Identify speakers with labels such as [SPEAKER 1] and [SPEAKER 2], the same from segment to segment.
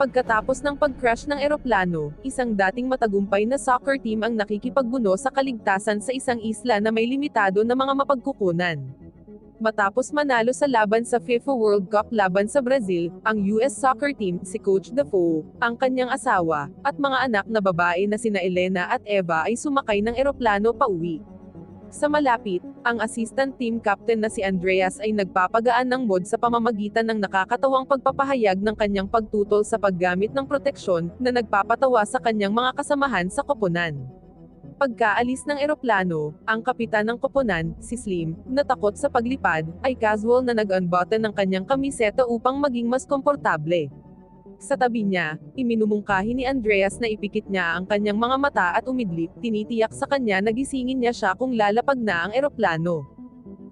[SPEAKER 1] Pagkatapos ng pag-crash ng eroplano, isang dating matagumpay na soccer team ang nakikipagbuno sa kaligtasan sa isang isla na may limitado na mga mapagkukunan. Matapos manalo sa laban sa FIFA World Cup laban sa Brazil, ang US soccer team, si Coach Defoe, ang kanyang asawa, at mga anak na babae na sina Elena at Eva ay sumakay ng eroplano pauwi. Sa malapit, ang assistant team captain na si Andreas ay nagpapagaan ng mod sa pamamagitan ng nakakatawang pagpapahayag ng kanyang pagtutol sa paggamit ng proteksyon, na nagpapatawa sa kanyang mga kasamahan sa koponan. Pagkaalis ng eroplano, ang kapitan ng koponan, si Slim, na takot sa paglipad, ay casual na nag-unbutton ng kanyang kamiseta upang maging mas komportable. Sa tabi niya, iminumungkahi ni Andreas na ipikit niya ang kanyang mga mata at umidlip, tinitiyak sa kanya na gisingin niya siya kung lalapag na ang eroplano.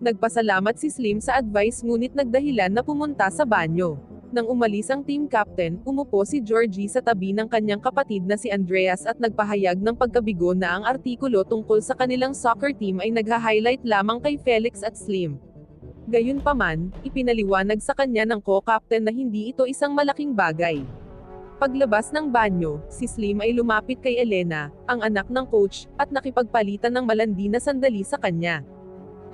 [SPEAKER 1] Nagpasalamat si Slim sa advice ngunit nagdahilan na pumunta sa banyo. Nang umalis ang team captain, umupo si Georgie sa tabi ng kanyang kapatid na si Andreas at nagpahayag ng pagkabigo na ang artikulo tungkol sa kanilang soccer team ay nagha-highlight lamang kay Felix at Slim. Gayunpaman, ipinaliwanag sa kanya ng co-captain na hindi ito isang malaking bagay. Paglabas ng banyo, si Slim ay lumapit kay Elena, ang anak ng coach, at nakipagpalitan ng malandi na sandali sa kanya.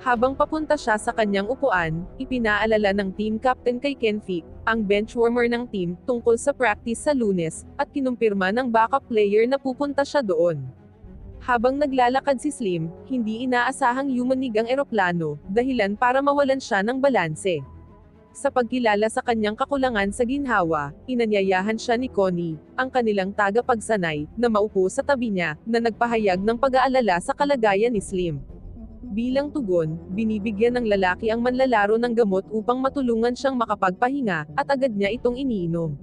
[SPEAKER 1] Habang papunta siya sa kanyang upuan, ipinaalala ng team captain kay Ken Fick, ang benchwarmer ng team, tungkol sa practice sa lunes, at kinumpirma ng backup player na pupunta siya doon. Habang naglalakad si Slim, hindi inaasahang yumanig ang eroplano, dahilan para mawalan siya ng balanse. Sa pagkilala sa kanyang kakulangan sa ginhawa, inanyayahan siya ni Connie, ang kanilang tagapagsanay, na maupo sa tabi niya, na nagpahayag ng pag-aalala sa kalagayan ni Slim. Bilang tugon, binibigyan ng lalaki ang manlalaro ng gamot upang matulungan siyang makapagpahinga, at agad niya itong iniinom.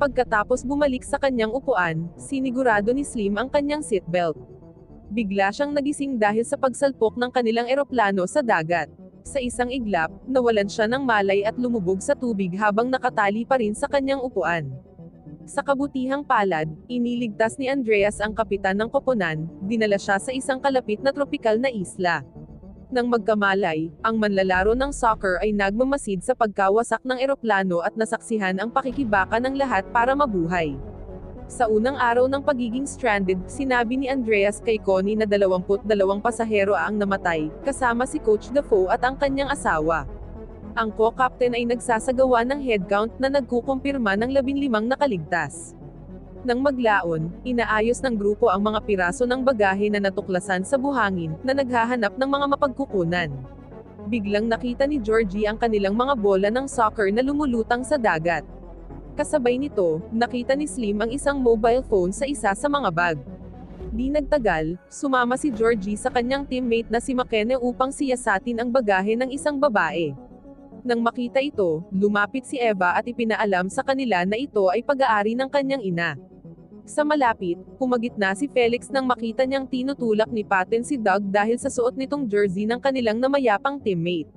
[SPEAKER 1] Pagkatapos bumalik sa kanyang upuan, sinigurado ni Slim ang kanyang seatbelt. Bigla siyang nagising dahil sa pagsalpok ng kanilang eroplano sa dagat. Sa isang iglap, nawalan siya ng malay at lumubog sa tubig habang nakatali pa rin sa kanyang upuan. Sa kabutihang palad, iniligtas ni Andreas ang kapitan ng koponan, dinala siya sa isang kalapit na tropikal na isla. Nang magkamalay, ang manlalaro ng soccer ay nagmamasid sa pagkawasak ng eroplano at nasaksihan ang pakikibaka ng lahat para mabuhay. Sa unang araw ng pagiging stranded, sinabi ni Andreas kay Connie na 22 pasahero ang namatay, kasama si Coach Defoe at ang kanyang asawa. Ang co-captain ay nagsasagawa ng headcount na nagkukumpirma ng 15 nakaligtas. Nang maglaon, inaayos ng grupo ang mga piraso ng bagahe na natuklasan sa buhangin, na naghahanap ng mga mapagkukunan. Biglang nakita ni Georgie ang kanilang mga bola ng soccer na lumulutang sa dagat. Kasabay nito, nakita ni Slim ang isang mobile phone sa isa sa mga bag. Di nagtagal, sumama si Georgie sa kanyang teammate na si McKenna upang siyasatin ang bagahe ng isang babae. Nang makita ito, lumapit si Eva at ipinaalam sa kanila na ito ay pag-aari ng kanyang ina. Sa malapit, pumagit na si Felix nang makita niyang tinutulak ni Patton si Doug dahil sa suot nitong jersey ng kanilang namayapang teammate.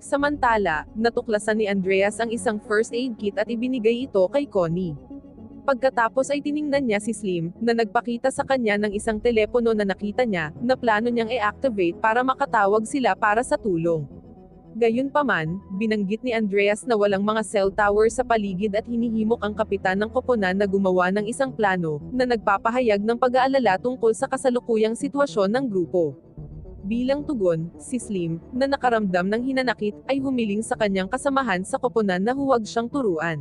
[SPEAKER 1] Samantala, natuklasan ni Andreas ang isang first aid kit at ibinigay ito kay Connie. Pagkatapos ay tiningnan niya si Slim, na nagpakita sa kanya ng isang telepono na nakita niya, na plano niyang i-activate para makatawag sila para sa tulong. Gayunpaman, binanggit ni Andreas na walang mga cell tower sa paligid at hinihimok ang kapitan ng koponan na gumawa ng isang plano, na nagpapahayag ng pag-aalala tungkol sa kasalukuyang sitwasyon ng grupo. Bilang tugon, si Slim, na nakaramdam ng hinanakit, ay humiling sa kanyang kasamahan sa koponan na huwag siyang turuan.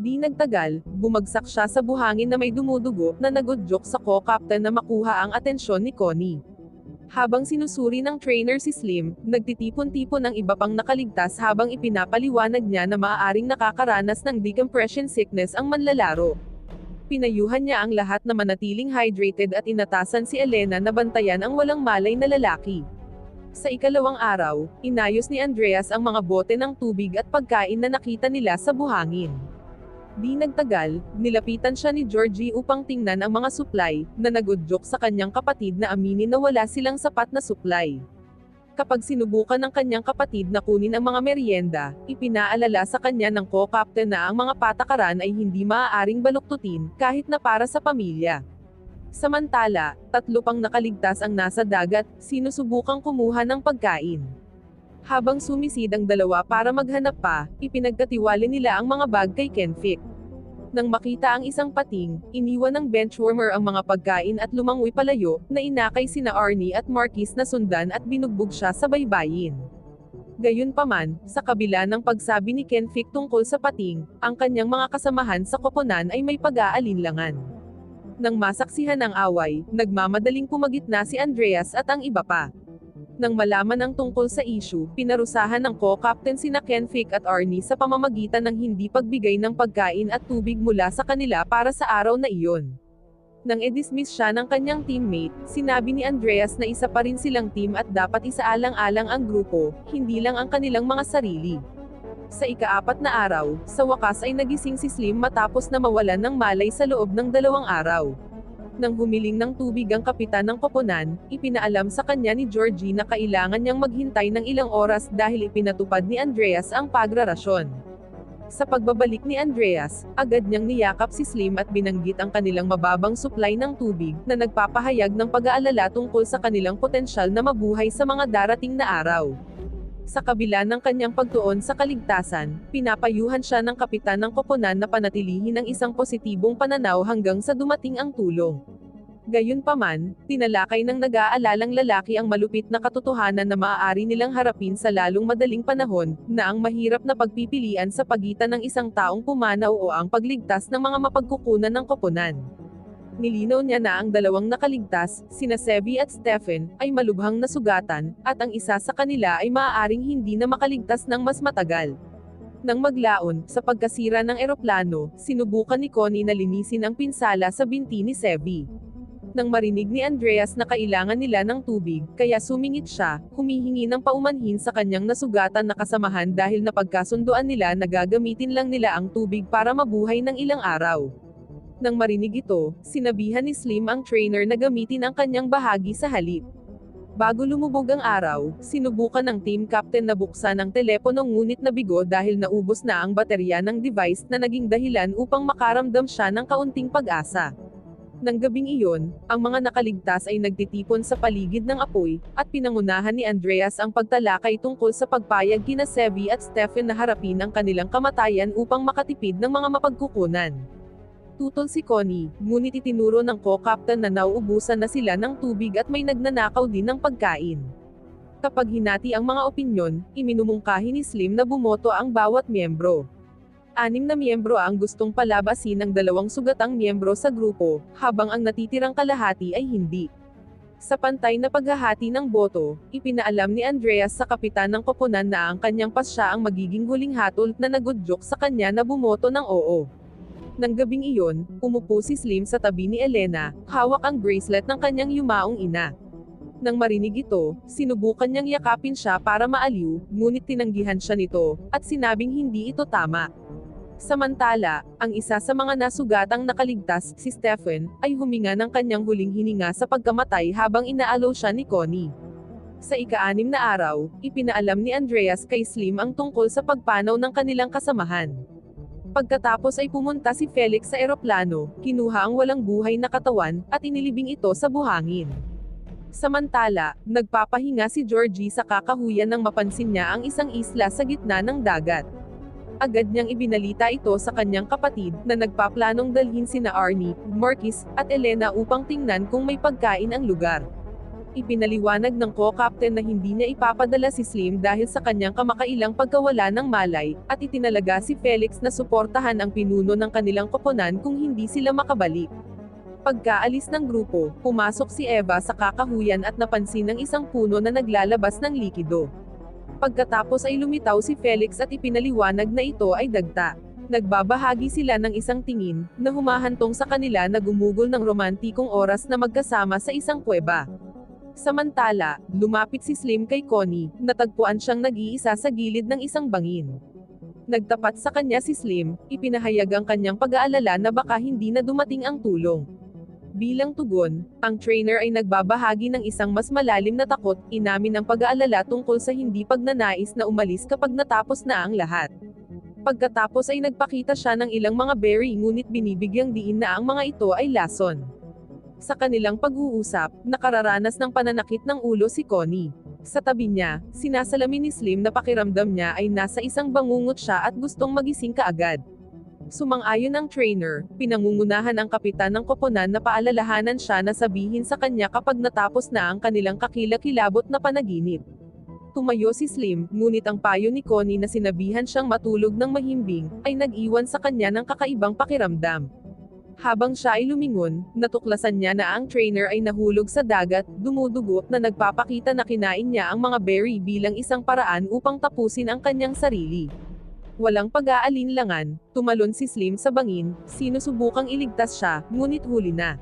[SPEAKER 1] Di nagtagal, bumagsak siya sa buhangin na may dumudugo, na nagudyok sa co-captain na makuha ang atensyon ni Connie. Habang sinusuri ng trainer si Slim, nagtitipon-tipon ang iba pang nakaligtas habang ipinapaliwanag niya na maaaring nakakaranas ng decompression sickness ang manlalaro. Pinayuhan niya ang lahat na manatiling hydrated at inatasan si Elena na bantayan ang walang malay na lalaki. Sa ikalawang araw, inayos ni Andreas ang mga bote ng tubig at pagkain na nakita nila sa buhangin. Di nagtagal, nilapitan siya ni Georgie upang tingnan ang mga supply, na nagudyok sa kanyang kapatid na aminin na wala silang sapat na supply. Kapag sinubukan ng kanyang kapatid na kunin ang mga merienda, ipinaalala sa kanya ng co-captain na ang mga patakaran ay hindi maaaring baluktutin, kahit na para sa pamilya. Samantala, tatlo pang nakaligtas ang nasa dagat, sinusubukang kumuha ng pagkain. Habang sumisid ang dalawa para maghanap pa, ipinagkatiwali nila ang mga bag kay Ken Fick. Nang makita ang isang pating, iniwan ng benchwarmer ang mga pagkain at lumangoy palayo, na inakay sina Arnie at Marquis na sundan at binugbog siya sa baybayin. Gayunpaman, sa kabila ng pagsabi ni Ken Fick tungkol sa pating, ang kanyang mga kasamahan sa koponan ay may pag-aalinlangan. Nang masaksihan ang away, nagmamadaling pumagitna si Andreas at ang iba pa. Nang malaman ang tungkol sa issue, pinarusahan ng co-captain sina Ken Fick at Arnie sa pamamagitan ng hindi pagbigay ng pagkain at tubig mula sa kanila para sa araw na iyon. Nang edismiss siya ng kanyang teammate, sinabi ni Andreas na isa pa rin silang team at dapat isaalang-alang ang grupo, hindi lang ang kanilang mga sarili. Sa ikaapat na araw, sa wakas ay nagising si Slim matapos na mawalan ng malay sa loob ng dalawang araw. Nang humiling ng tubig ang kapitan ng koponan, ipinaalam sa kanya ni Georgie na kailangan niyang maghintay ng ilang oras dahil ipinatupad ni Andreas ang pagrarasyon. Sa pagbabalik ni Andreas, agad niyang niyakap si Slim at binanggit ang kanilang mababang supply ng tubig, na nagpapahayag ng pag-aalala tungkol sa kanilang potensyal na mabuhay sa mga darating na araw. Sa kabila ng kanyang pagtuon sa kaligtasan, pinapayuhan siya ng kapitan ng koponan na panatilihin ang isang positibong pananaw hanggang sa dumating ang tulong. Gayunpaman, tinalakay ng nag-aalalang lalaki ang malupit na katotohanan na maaari nilang harapin sa lalong madaling panahon, na ang mahirap na pagpipilian sa pagitan ng isang taong pumanaw o ang pagligtas ng mga mapagkukunan ng koponan. Nilinaw niya na ang dalawang nakaligtas, sina Sevi at Stephen, ay malubhang nasugatan, at ang isa sa kanila ay maaaring hindi na makaligtas ng mas matagal. Nang maglaon, sa pagkasira ng eroplano, sinubukan ni Connie na linisin ang pinsala sa binti ni Sevi. Nang marinig ni Andreas na kailangan nila ng tubig, kaya sumingit siya, humihingi ng paumanhin sa kanyang nasugatan na kasamahan dahil napagkasunduan nila na gagamitin lang nila ang tubig para mabuhay ng ilang araw. Nang marinig ito, sinabihan ni Slim ang trainer na gamitin ang kanyang bahagi sa halip. Bago lumubog ang araw, sinubukan ng team captain na buksan ang telepono ngunit nabigo dahil naubos na ang baterya ng device na naging dahilan upang makaramdam siya ng kaunting pag-asa. Nang gabing iyon, ang mga nakaligtas ay nagtitipon sa paligid ng apoy, at pinangunahan ni Andreas ang pagtalakay tungkol sa pagpayag kina Sevi at Stephen na harapin ang kanilang kamatayan upang makatipid ng mga mapagkukunan. Tutol si Connie, ngunit itinuro ng co-captain na nauubusan na sila ng tubig at may nagnanakaw din ng pagkain. Kapag hinati ang mga opinyon, iminumungkahi ni Slim na bumoto ang bawat miyembro. Anim na miyembro ang gustong palabasin ng dalawang sugatang miyembro sa grupo, habang ang natitirang kalahati ay hindi. Sa pantay na paghahati ng boto, ipinaalam ni Andreas sa kapitan ng koponan na ang kanyang pasya ang magiging huling hatol na nagudyok sa kanya na bumoto ng oo. Nang gabing iyon, umupo si Slim sa tabi ni Elena, hawak ang bracelet ng kanyang yumaong ina. Nang marinig ito, sinubukan niyang yakapin siya para maaliw, ngunit tinanggihan siya nito, at sinabing hindi ito tama. Samantala, ang isa sa mga nasugatang nakaligtas, si Stephen, ay huminga ng kanyang huling hininga sa pagkamatay habang inaalaw siya ni Connie. Sa ika-anim na araw, ipinaalam ni Andreas kay Slim ang tungkol sa pagpanaw ng kanilang kasamahan. Pagkatapos ay pumunta si Felix sa eroplano, kinuha ang walang buhay na katawan, at inilibing ito sa buhangin. Samantala, nagpapahinga si Georgie sa kakahuyan nang mapansin niya ang isang isla sa gitna ng dagat. Agad niyang ibinalita ito sa kanyang kapatid, na nagpaplanong dalhin sina Arnie, Marquis, at Elena upang tingnan kung may pagkain ang lugar. Ipinaliwanag ng co-captain na hindi niya ipapadala si Slim dahil sa kanyang kamakailang pagkawala ng malay, at itinalaga si Felix na suportahan ang pinuno ng kanilang koponan kung hindi sila makabalik. Pagkaalis ng grupo, pumasok si Eva sa kakahuyan at napansin ng isang puno na naglalabas ng likido. Pagkatapos ay lumitaw si Felix at ipinaliwanag na ito ay dagta. Nagbabahagi sila ng isang tingin, na humahantong sa kanila na gumugol ng romantikong oras na magkasama sa isang kuweba. Samantala, lumapit si Slim kay Connie, natagpuan siyang nag-iisa sa gilid ng isang bangin. Nagtapat sa kanya si Slim, ipinahayag ang kanyang pag-aalala na baka hindi na dumating ang tulong. Bilang tugon, ang trainer ay nagbabahagi ng isang mas malalim na takot, inamin ang pag-aalala tungkol sa hindi pagnanais na umalis kapag natapos na ang lahat. Pagkatapos ay nagpakita siya ng ilang mga berry ngunit binibigyang diin na ang mga ito ay lason. Sa kanilang pag-uusap, nakararanas ng pananakit ng ulo si Connie. Sa tabi niya, sinasalamin ni Slim na pakiramdam niya ay nasa isang bangungot siya at gustong magising kaagad. Sumang-ayon ang trainer, pinangungunahan ang kapitan ng koponan na paalalahanan siya na sabihin sa kanya kapag natapos na ang kanilang kakilakilabot na panaginip. Tumayo si Slim, ngunit ang payo ni Connie na sinabihan siyang matulog ng mahimbing, ay nag-iwan sa kanya ng kakaibang pakiramdam. Habang siya ay lumingon, natuklasan niya na ang trainer ay nahulog sa dagat, dumudugo, na nagpapakita na kinain niya ang mga berry bilang isang paraan upang tapusin ang kanyang sarili. Walang pag-aalinlangan, tumalon si Slim sa bangin, sinusubukang iligtas siya, ngunit huli na.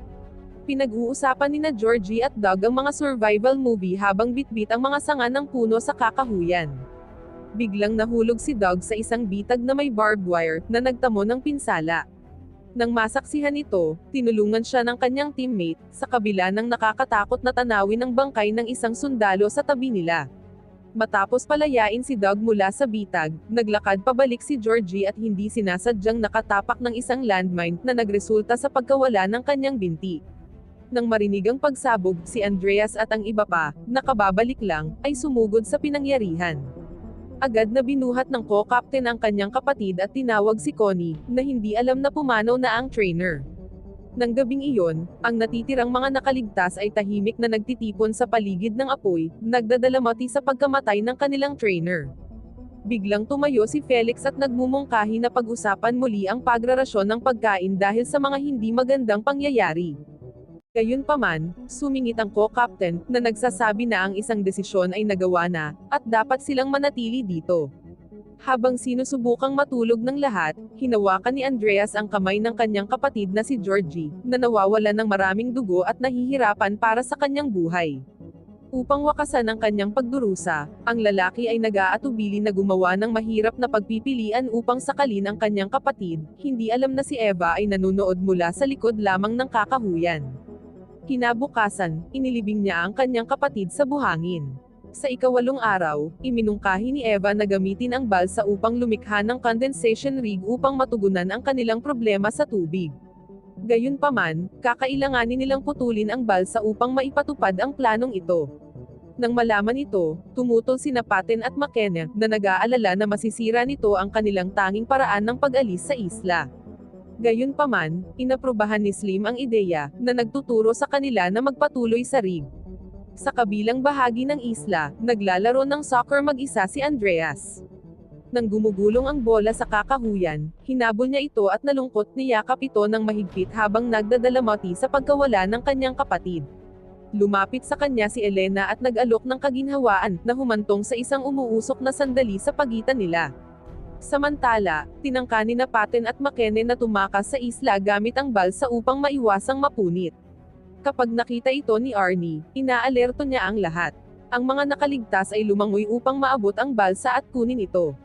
[SPEAKER 1] Pinag-uusapan ni na Georgie at Doug ang mga survival movie habang bitbit ang mga sanga ng puno sa kakahuyan. Biglang nahulog si Doug sa isang bitag na may barbed wire, na nagtamo ng pinsala. Nang masaksihan ito, tinulungan siya ng kanyang teammate, sa kabila ng nakakatakot na tanawin ng bangkay ng isang sundalo sa tabi nila. Matapos palayain si Doug mula sa bitag, naglakad pabalik si Georgie at hindi sinasadyang nakatapak ng isang landmine na nagresulta sa pagkawala ng kanyang binti. Nang marinig ang pagsabog, si Andreas at ang iba pa, nakababalik lang, ay sumugod sa pinangyarihan. Agad na binuhat ng co-captain ang kanyang kapatid at tinawag si Connie, na hindi alam na pumanaw na ang trainer. Nang gabing iyon, ang natitirang mga nakaligtas ay tahimik na nagtitipon sa paligid ng apoy, nagdadalamati sa pagkamatay ng kanilang trainer. Biglang tumayo si Felix at nagmumungkahi na pag-usapan muli ang pagrarasyon ng pagkain dahil sa mga hindi magandang pangyayari. Gayunpaman, sumingit ang co-captain, na nagsasabi na ang isang desisyon ay nagawa na, at dapat silang manatili dito. Habang sinusubukang matulog ng lahat, hinawakan ni Andreas ang kamay ng kanyang kapatid na si Georgie, na nawawala ng maraming dugo at nahihirapan para sa kanyang buhay. Upang wakasan ang kanyang pagdurusa, ang lalaki ay nag-aatubili na gumawa ng mahirap na pagpipilian upang sakalin ang kanyang kapatid, hindi alam na si Eva ay nanunood mula sa likod lamang ng kakahuyan. Kinabukasan, inilibing niya ang kanyang kapatid sa buhangin. Sa ikawalong araw, iminungkahi ni Eva na gamitin ang balsa upang lumikha ng condensation rig upang matugunan ang kanilang problema sa tubig. Gayunpaman, kakailanganin nilang putulin ang balsa upang maipatupad ang planong ito. Nang malaman ito, tumutol sina Paten at McKenna, na nag-aalala na masisira nito ang kanilang tanging paraan ng pag-alis sa isla. Gayunpaman, inaprubahan ni Slim ang ideya, na nagtuturo sa kanila na magpatuloy sa rig. Sa kabilang bahagi ng isla, naglalaro ng soccer mag-isa si Andreas. Nang gumugulong ang bola sa kakahuyan, hinabol niya ito at nalungkot niyakap ito ng mahigpit habang nagdadalamati sa pagkawala ng kanyang kapatid. Lumapit sa kanya si Elena at nag-alok ng kaginhawaan na humantong sa isang umuusok na sandali sa pagitan nila. Samantala, tinangka ni na Paten at Makene na tumakas sa isla gamit ang balsa upang maiwasang mapunit. Kapag nakita ito ni Arnie, inaalerto niya ang lahat. Ang mga nakaligtas ay lumangoy upang maabot ang balsa at kunin ito.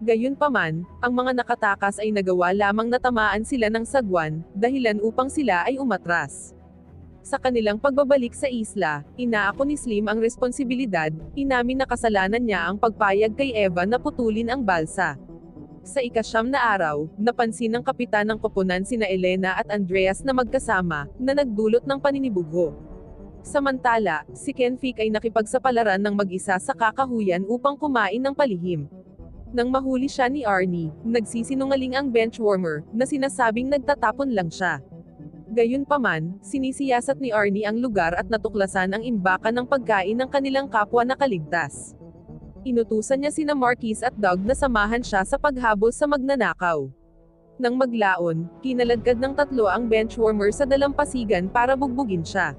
[SPEAKER 1] Gayunpaman, ang mga nakatakas ay nagawa lamang na tamaan sila ng sagwan, dahilan upang sila ay umatras. Sa kanilang pagbabalik sa isla, inaako ni Slim ang responsibilidad, inamin na kasalanan niya ang pagpayag kay Eva na putulin ang balsa. Sa ikasyam na araw, napansin ng kapitan ng koponan sina Elena at Andreas na magkasama, na nagdulot ng paninibugho. Samantala, si Kenfik ay nakipagsapalaran ng mag-isa sa kakahuyan upang kumain ng palihim. Nang mahuli siya ni Arnie, nagsisinungaling ang benchwarmer, na sinasabing nagtatapon lang siya. Gayunpaman, sinisiyasat ni Arnie ang lugar at natuklasan ang imbakan ng pagkain ng kanilang kapwa na kaligtas. Inutusan niya sina Marquis at Doug na samahan siya sa paghabol sa magnanakaw. Nang maglaon, kinaladkad ng tatlo ang benchwarmer sa dalampasigan para bugbugin siya.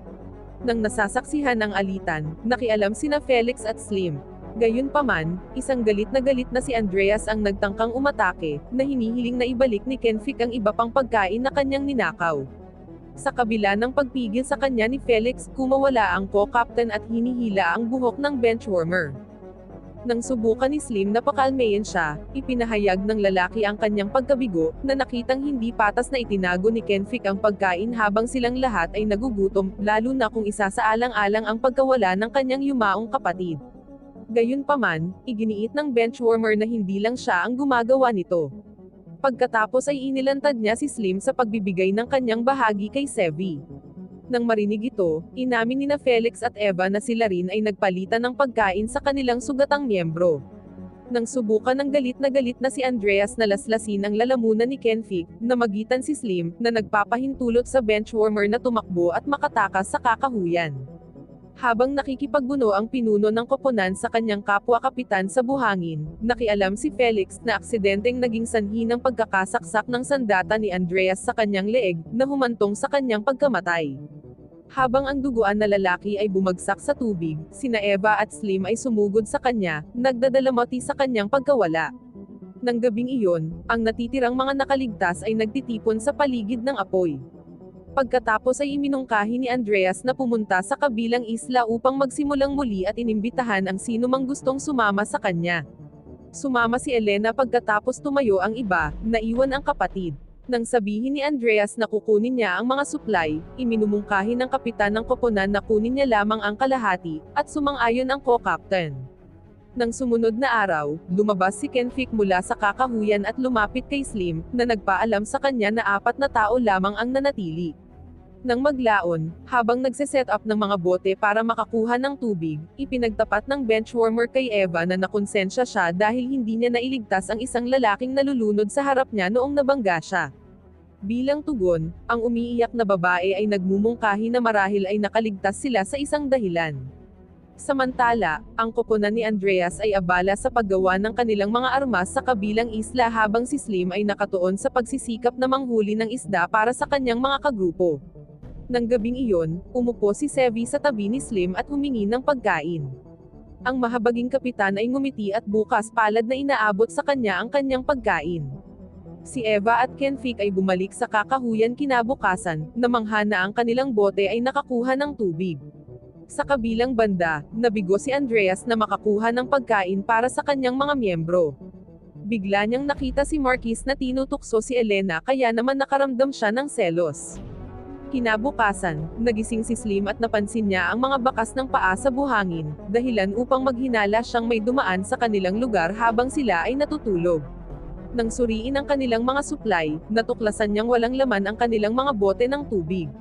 [SPEAKER 1] Nang nasasaksihan ng alitan, nakialam sina Felix at Slim. Gayunpaman, isang galit na galit na si Andreas ang nagtangkang umatake, na hinihiling na ibalik ni Kenfik ang iba pang pagkain na kanyang ninakaw. Sa kabila ng pagpigil sa kanya ni Felix, kumawala ang co-captain at hinihila ang buhok ng benchwarmer. Nang subukan ni Slim na pakalmayin siya, ipinahayag ng lalaki ang kanyang pagkabigo, na nakitang hindi patas na itinago ni Kenfik ang pagkain habang silang lahat ay nagugutom, lalo na kung isa sa alang-alang ang pagkawala ng kanyang yumaong kapatid. Gayunpaman, iginiit ng benchwarmer na hindi lang siya ang gumagawa nito. Pagkatapos ay inilantad niya si Slim sa pagbibigay ng kanyang bahagi kay Sevi. Nang marinig ito, inamin ni na Felix at Eva na sila rin ay nagpalitan ng pagkain sa kanilang sugatang miyembro. Nang subukan ng galit na galit na si Andreas na laslasin ang lalamunan ni Kenfic, na magitan si Slim, na nagpapahintulot sa benchwarmer na tumakbo at makatakas sa kakahuyan. Habang nakikipagbuno ang pinuno ng koponan sa kanyang kapwa-kapitan sa buhangin, nakialam si Felix na aksidenteng naging sanhi ng pagkakasaksak ng sandata ni Andreas sa kanyang leeg, na humantong sa kanyang pagkamatay. Habang ang duguan na lalaki ay bumagsak sa tubig, sina Eva at Slim ay sumugod sa kanya, nagdadalamati sa kanyang pagkawala. Nang gabing iyon, ang natitirang mga nakaligtas ay nagtitipon sa paligid ng apoy. Pagkatapos ay iminungkahi ni Andreas na pumunta sa kabilang isla upang magsimulang muli at inimbitahan ang sino mang gustong sumama sa kanya. Sumama si Elena pagkatapos tumayo ang iba, naiwan ang kapatid. Nang sabihin ni Andreas na kukunin niya ang mga supply, iminumungkahi ng kapitan ng koponan na kunin niya lamang ang kalahati, at sumang-ayon ang co-captain. Nang sumunod na araw, lumabas si Kenfic mula sa kakahuyan at lumapit kay Slim, na nagpaalam sa kanya na apat na tao lamang ang nanatili. Nang maglaon, habang nagse-set up ng mga bote para makakuha ng tubig, ipinagtapat ng benchwarmer kay Eva na nakonsensya siya dahil hindi niya nailigtas ang isang lalaking nalulunod sa harap niya noong nabangga siya. Bilang tugon, ang umiiyak na babae ay nagmumungkahi na marahil ay nakaligtas sila sa isang dahilan. Samantala, ang koponan ni Andreas ay abala sa paggawa ng kanilang mga armas sa kabilang isla habang si Slim ay nakatuon sa pagsisikap na manghuli ng isda para sa kanyang mga kagrupo. Nang gabing iyon, umupo si Sevi sa tabi ni Slim at humingi ng pagkain. Ang mahabaging kapitan ay ngumiti at bukas palad na inaabot sa kanya ang kanyang pagkain. Si Eva at Kenfic ay bumalik sa kakahuyan kinabukasan, namangha na ang kanilang bote ay nakakuha ng tubig. Sa kabilang banda, nabigo si Andreas na makakuha ng pagkain para sa kanyang mga miyembro. Bigla niyang nakita si Marquis na tinutukso si Elena kaya naman nakaramdam siya ng selos. Kinabukasan, nagising si Slim at napansin niya ang mga bakas ng paa sa buhangin, dahilan upang maghinala siyang may dumaan sa kanilang lugar habang sila ay natutulog. Nang suriin ang kanilang mga supply, natuklasan niyang walang laman ang kanilang mga bote ng tubig.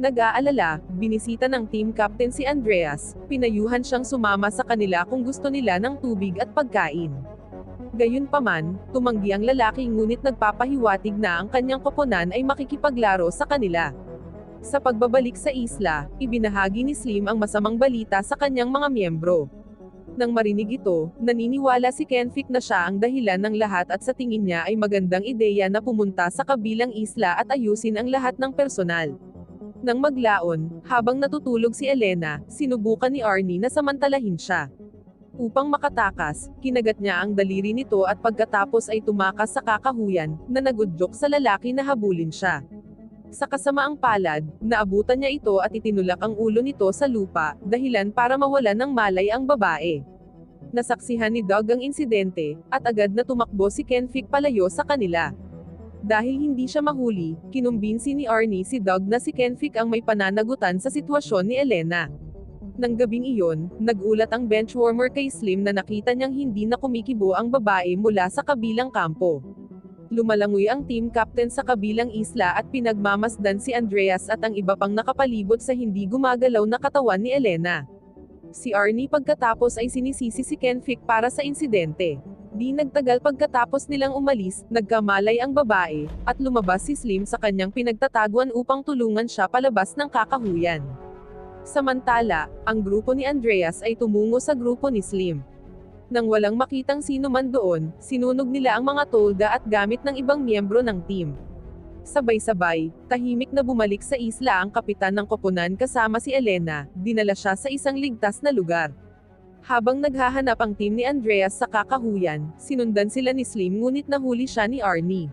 [SPEAKER 1] Nag-aalala, binisita ng team captain si Andreas, pinayuhan siyang sumama sa kanila kung gusto nila ng tubig at pagkain. Gayunpaman, tumanggi ang lalaki ngunit nagpapahiwatig na ang kanyang koponan ay makikipaglaro sa kanila. Sa pagbabalik sa isla, ibinahagi ni Slim ang masamang balita sa kanyang mga miyembro. Nang marinig ito, naniniwala si Kenfic na siya ang dahilan ng lahat at sa tingin niya ay magandang ideya na pumunta sa kabilang isla at ayusin ang lahat ng personal. Nang maglaon, habang natutulog si Elena, sinubukan ni Arnie na samantalahin siya. Upang makatakas, kinagat niya ang daliri nito at pagkatapos ay tumakas sa kakahuyan, na nagudyok sa lalaki na habulin siya. Sa kasamaang palad, naabutan niya ito at itinulak ang ulo nito sa lupa, dahilan para mawalan ng malay ang babae. Nasaksihan ni Doug ang insidente, at agad na tumakbo si Kenfic palayo sa kanila. Dahil hindi siya mahuli, kinumbinsi ni Arnie si Doug na si Kenfic ang may pananagutan sa sitwasyon ni Elena. Nang gabing iyon, nagulat ang benchwarmer kay Slim na nakita niyang hindi na kumikibo ang babae mula sa kabilang kampo. Lumalangoy ang team captain sa kabilang isla at pinagmamasdan si Andreas at ang iba pang nakapalibot sa hindi gumagalaw na katawan ni Elena. Si Arnie pagkatapos ay sinisisi si Kenfic para sa insidente. Di nagtagal pagkatapos nilang umalis, nagkamalay ang babae, at lumabas si Slim sa kanyang pinagtataguan upang tulungan siya palabas ng kakahuyan. Samantala, ang grupo ni Andreas ay tumungo sa grupo ni Slim. Nang walang makitang sino man doon, sinunog nila ang mga tolda at gamit ng ibang miyembro ng team. Sabay-sabay, tahimik na bumalik sa isla ang kapitan ng koponan kasama si Elena, dinala siya sa isang ligtas na lugar. Habang naghahanap ang team ni Andreas sa kakahuyan, sinundan sila ni Slim ngunit nahuli siya ni Arnie.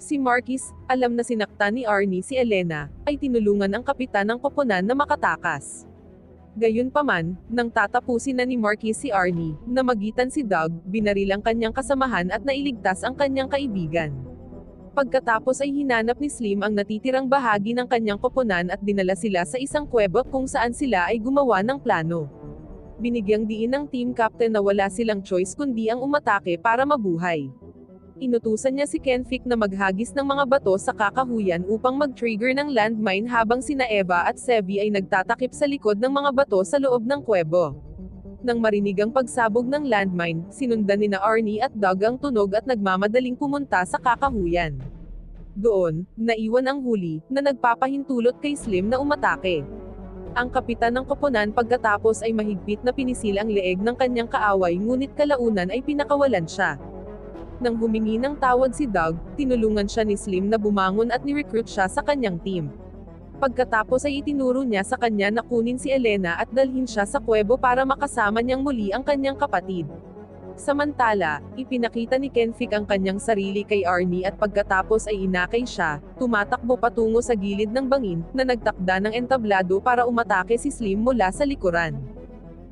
[SPEAKER 1] Si Marquis, alam na sinaktan ni Arnie si Elena, ay tinulungan ang kapitan ng koponan na makatakas. Gayunpaman, nang tatapusin na ni Marquis si Arnie, na magitan si Doug, binaril ang kanyang kasamahan at nailigtas ang kanyang kaibigan. Pagkatapos ay hinanap ni Slim ang natitirang bahagi ng kanyang koponan at dinala sila sa isang kuweba kung saan sila ay gumawa ng plano. Binigyang diin ng team captain na wala silang choice kundi ang umatake para mabuhay. Inutusan niya si Kenfic na maghagis ng mga bato sa kakahuyan upang mag-trigger ng landmine habang sina Eva at Sevi ay nagtatakip sa likod ng mga bato sa loob ng kuwebo. Nang marinig ang pagsabog ng landmine, sinundan ni na Arnie at Doug ang tunog at nagmamadaling pumunta sa kakahuyan. Doon, naiwan ang huli, na nagpapahintulot kay Slim na umatake. Ang kapitan ng koponan pagkatapos ay mahigpit na pinisil ang leeg ng kanyang kaaway ngunit kalaunan ay pinakawalan siya. Nang humingi ng tawad si Doug, tinulungan siya ni Slim na bumangon at ni-recruit siya sa kanyang team. Pagkatapos ay itinuro niya sa kanya na kunin si Elena at dalhin siya sa kuwebo para makasama niyang muli ang kanyang kapatid. Samantala, ipinakita ni Kenfic ang kanyang sarili kay Arnie at pagkatapos ay inakay siya, tumatakbo patungo sa gilid ng bangin, na nagtakda ng entablado para umatake si Slim mula sa likuran.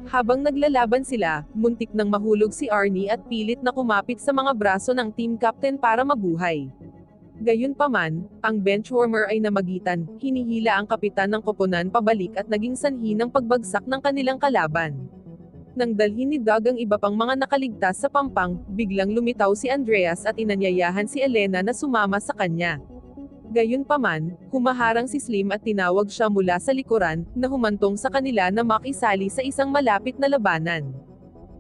[SPEAKER 1] Habang naglalaban sila, muntik nang mahulog si Arnie at pilit na kumapit sa mga braso ng team captain para mabuhay. Gayunpaman, ang benchwarmer ay namagitan, hinihila ang kapitan ng koponan pabalik at naging sanhi ng pagbagsak ng kanilang kalaban. Nang dalhin ni Doug ang iba pang mga nakaligtas sa pampang, biglang lumitaw si Andreas at inanyayahan si Elena na sumama sa kanya. Gayunpaman, humaharang si Slim at tinawag siya mula sa likuran, na humantong sa kanila na makisali sa isang malapit na labanan.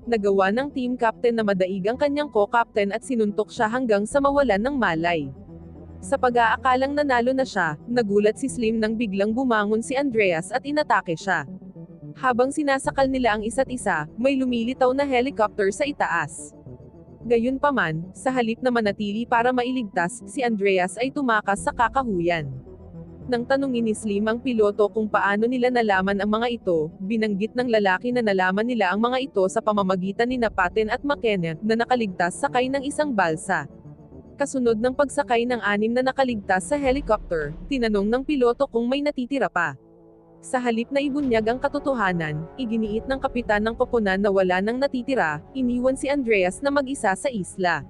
[SPEAKER 1] Nagawa ng team captain na madaig ang kanyang co-captain at sinuntok siya hanggang sa mawalan ng malay. Sa pag-aakalang nanalo na siya, nagulat si Slim nang biglang bumangon si Andreas at inatake siya. Habang sinasakal nila ang isa't isa, may lumilitaw na helicopter sa itaas. Gayunpaman, sa halip na manatili para mailigtas, si Andreas ay tumakas sa kakahuyan. Nang tanungin ni Slim ang piloto kung paano nila nalaman ang mga ito, binanggit ng lalaki na nalaman nila ang mga ito sa pamamagitan ni Napaten at McKenna, na nakaligtas sakay ng isang balsa. Kasunod ng pagsakay ng anim na nakaligtas sa helicopter, tinanong ng piloto kung may natitira pa. Sa halip na ibunyag ang katotohanan, iginiit ng kapitan ng koponan na wala nang natitira, iniwan si Andreas na mag-isa sa isla.